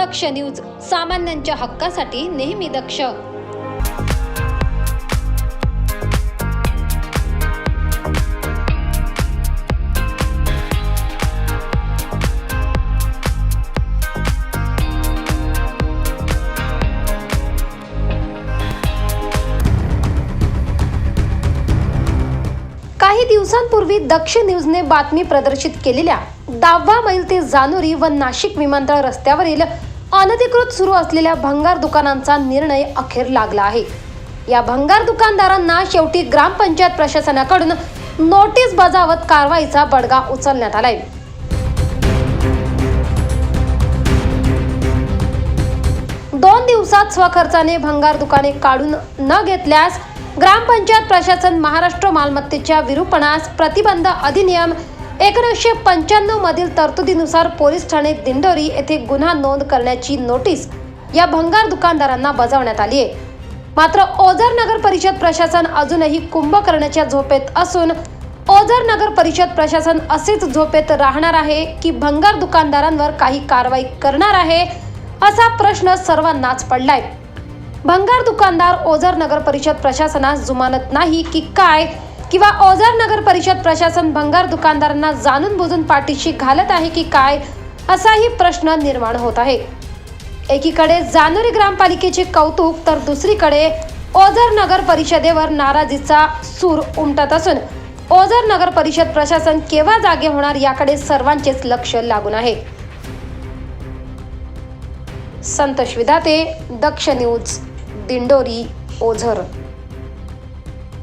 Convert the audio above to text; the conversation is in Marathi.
दक्ष न्यूज सामान्यांच्या हक्कासाठी नेहमी दक्ष. काही दिवसांपूर्वी दक्ष न्यूजने बातमी प्रदर्शित केलेल्या दहावा मैल ते जानोरी व नाशिक विमानतळ रस्त्यावरील अनधिकृत सुरू असलेल्या भंगार दुकानांचा निर्णय अखेर लागला आहे. या भंगार दुकानदारांना शेवटी ग्रामपंचायत प्रशासनाकडून नोटीस बजावत कारवाईचा बडगा उचलण्यात आलाय. दोन दिवसात स्वखर्चाने भंगार दुकाने काढून न घेतल्यास ग्रामपंचायत प्रशासन महाराष्ट्र मालमत्तेच्या विरूपणास प्रतिबंध अधिनियम एकोणीसशे पंच्याण्णव मधील तरतुदीनुसार पोलीस ठाणे दिंडोरी येथे गुन्हा नोंद करण्याची नोटीस या भंगार दुकानदारांना बजावण्यात आली आहे. मात्र ओझर नगर परिषद प्रशासन अजूनही कुंभकर्णाच्या झोपेत असून ओझर नगर परिषद प्रशासन असेच झोपेत राहणार आहे की भंगार दुकानदारांवर काही कारवाई करणार आहे असा प्रश्न सर्वांनाच पडलाय. भंगार दुकानदार ओझर नगर परिषद प्रशासनास जुमानत नाही की काय? किंवा ओझर नगर परिषद प्रशासन भंगार दुकानदारांना जाणून बुजून पाठीशी घालत आहे की काय असाही प्रश्न निर्माण होत आहे. एकीकडे जानोरी ग्रामपालिकेचे कौतुक तर दुसरीकडे ओझर नगर परिषदेवर नाराजीचा सूर उमटत असून ओझर नगर परिषद प्रशासन केव्हा जागे होणार याकडे सर्वांचेच लक्ष लागून आहे. संतोष विधाते दक्ष न्यूज दिंडोरी ओझर.